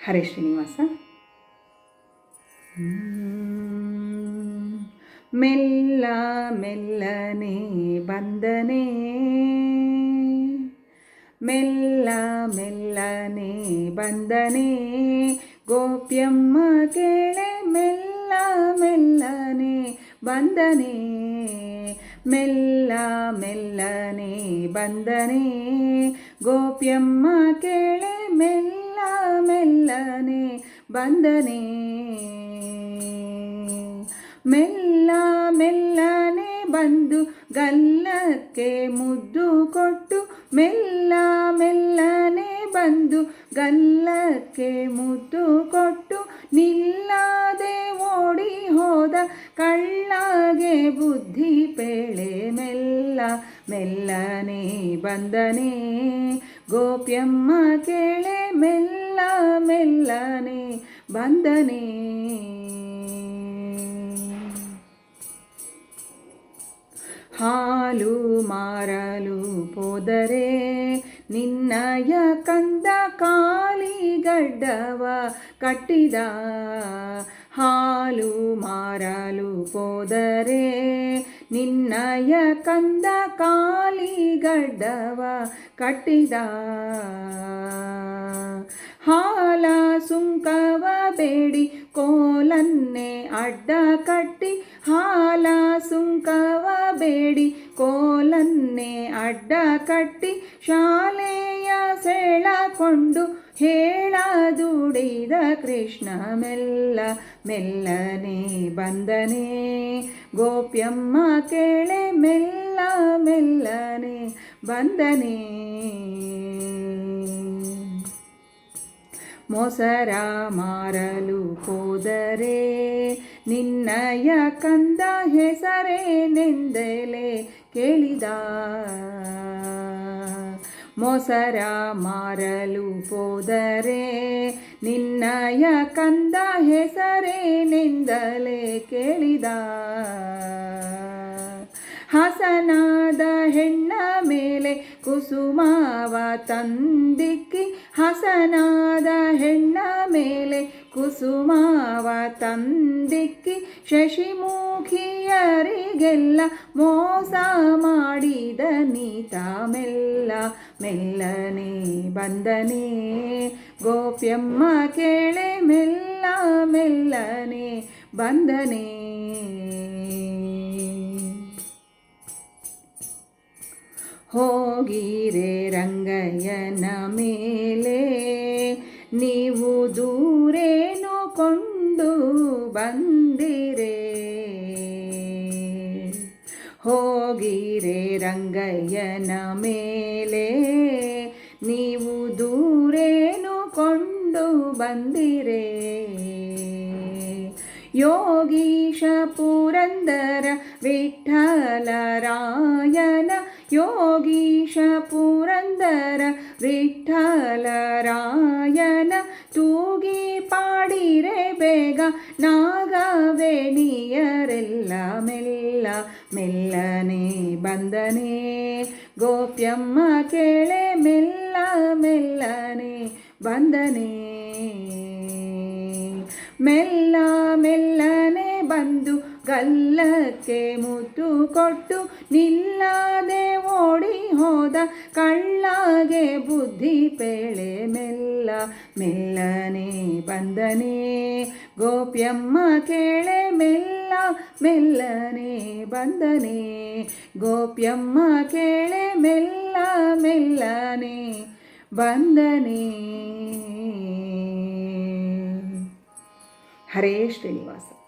ಹರೇ ಶ್ರೀನಿವಾಸ ಮೆಲ್ಲ ಮೆಲ್ಲನೆ ಬಂದನೆ ಮೆಲ್ಲ ಮೆಲ್ಲನೆ ಬಂದನೆ ಗೋಪ್ಯಮ್ಮ ಕೇಳೆ ಮೆಲ್ಲ ಮೆಲ್ಲನೆ ಬಂದನೆ ಮೆಲ್ಲ ಮೆಲ್ಲನೆ ಬಂದನೆ ಗೋಪ್ಯಮ್ಮ ಕೇಳೆ ಮೆಲ್ಲ ಮೆಲ್ಲನೆ ಬಂದನೆ ಮೆಲ್ಲ ಮೆಲ್ಲನೆ ಬಂದು ಗಲ್ಲಕ್ಕೆ ಮುದ್ದು ಕೊಟ್ಟು ಮೆಲ್ಲ ಮೆಲ್ಲನೆ ಬಂದು ಗಲ್ಲಕ್ಕೆ ಮುದ್ದು ಕೊಟ್ಟು ನಿಲ್ಲದೆ ಬಂದನೆ. ಗೋಪ್ಯಮ್ಮ ಕೇಳೆ ಮೆಲ್ಲ ಮೆಲ್ಲನೆ ಬಂದನೆ. ಹಾಲು ಮಾರಲು ಹೋದರೆ ನಿನ್ನಯ ಕಂದ ಕಾಲಿಗಡ್ಡವ ಕಟ್ಟಿದ ಹಾಲು ಮಾರಲು ಹೋದರೆ ನಿನ್ನಯ ಕಂದ ಕಾಲಿಗಡ್ಡವ ಕಟ್ಟಿದ. ಹಾಲ ಸುಂಕವ ಬೇಡಿ ಕೋಲನ್ನೇ ಅಡ್ಡ ಕಟ್ಟಿ. ಹಾಲ ಸುಂಕವ ಬೇಡಿ ಕೋಲನ್ನೇ ಅಡ್ಡ ಕಟ್ಟಿ. ಶಾಲೆಯ ಸೆಳಕೊಂಡು ಹೇಳ ದುಡಿದ ಕೃಷ್ಣ ಮೆಲ್ಲ ಮೆಲ್ಲನೆ ಬಂದನೆ. ಗೋಪ್ಯಮ್ಮ ಕೇಳೆ ಮೆಲ್ಲ ಮೆಲ್ಲನೆ ಬಂದನೆ. ಮೊಸರ ಮಾರಲು ಹೋದರೆ ನಿನ್ನಯ ಕಂದ ಹೆಸರೇ ನೆಂದಲೆ ಕೇಳಿದ. ಮೊಸರ ಮಾರಲು ಹೋದರೆ ನಿನ್ನಯ ಕಂದ ಹೆಸರೇನೆಂದಲೇ ಕೇಳಿದ. ಹಸನಾದ ಹೆಣ್ಣ ಮೇಲೆ ಕುಸುಮಾವ ತಂದಿಕ್ಕಿ, ಹಸನಾದ ಹೆಣ್ಣ ಮೇಲೆ ಕುಸುಮಾವ ತಂದಿಕ್ಕಿ ಶಶಿಮುಖಿಯರಿಗೆಲ್ಲ ಮೋಸ ಮಾಡಿದ ನೀತ ಮೆಲ್ಲ ಮೆಲ್ಲನೆ ಬಂದನೆ, ಗೋಪ್ಯಮ್ಮ ಕೇಳೆ, ಮೆಲ್ಲ ಮೆಲ್ಲನೆ ಬಂದನೆ. ಹೋಗಿರೆ ರಂಗಯ್ಯನ ಮೇಲೆ, ನೀವು ದೂರೇನು ಕೊಂಡು ಬಂದಿರೆ ಹೋಗಿರೆ ರಂಗಯ್ಯನ ಮೇಲೆ ನೀವು ದೂರೇನು ಕೊಂಡು ಬಂದಿರೆ? ಯೋಗೀಶ ಪುರಂದರ ವಿಠಲರಾಯನ ಯೋಗೀಶ ಪುರಂದರ ವಿಠಲರಾಯನ ತೂಗಿ ಪಾಡಿರೆ ಬೇಗ ನಾಗವೇಣಿಯರೆಲ್ಲ ಮೆಲ್ಲ ಮೆಲ್ಲನೆ ಬಂದನೆ. ಗೋಪ್ಯಮ್ಮ ಕೇಳೆ, ಮೆಲ್ಲ ಮೆಲ್ಲನೆ ಬಂದನೆ. ಮೆಲ್ಲ ಮೆಲ್ಲನೆ ಬಂದು ಗಲ್ಲಕ್ಕೆ ಮುತ್ತು ಕೊಟ್ಟು ನಿಲ್ಲದೆ ಓಡಿ ಹೋದ ಕಳ್ಳಾಗೆ ಬುದ್ಧಿ ಪೇಳೆ, ಮೆಲ್ಲ ಮೆಲ್ಲನೆ ಬಂದನೆ. ಗೋಪ್ಯಮ್ಮ ಕೇಳೆ, ಮೆಲ್ಲ ಮೆಲ್ಲನೆ ಬಂದನೆ. ಗೋಪ್ಯಮ್ಮ ಕೇಳೆ ಮೆಲ್ಲ ಮೆಲ್ಲನೆ ಬಂದನೆ. ಹರೇ ಶ್ರೀನಿವಾಸ.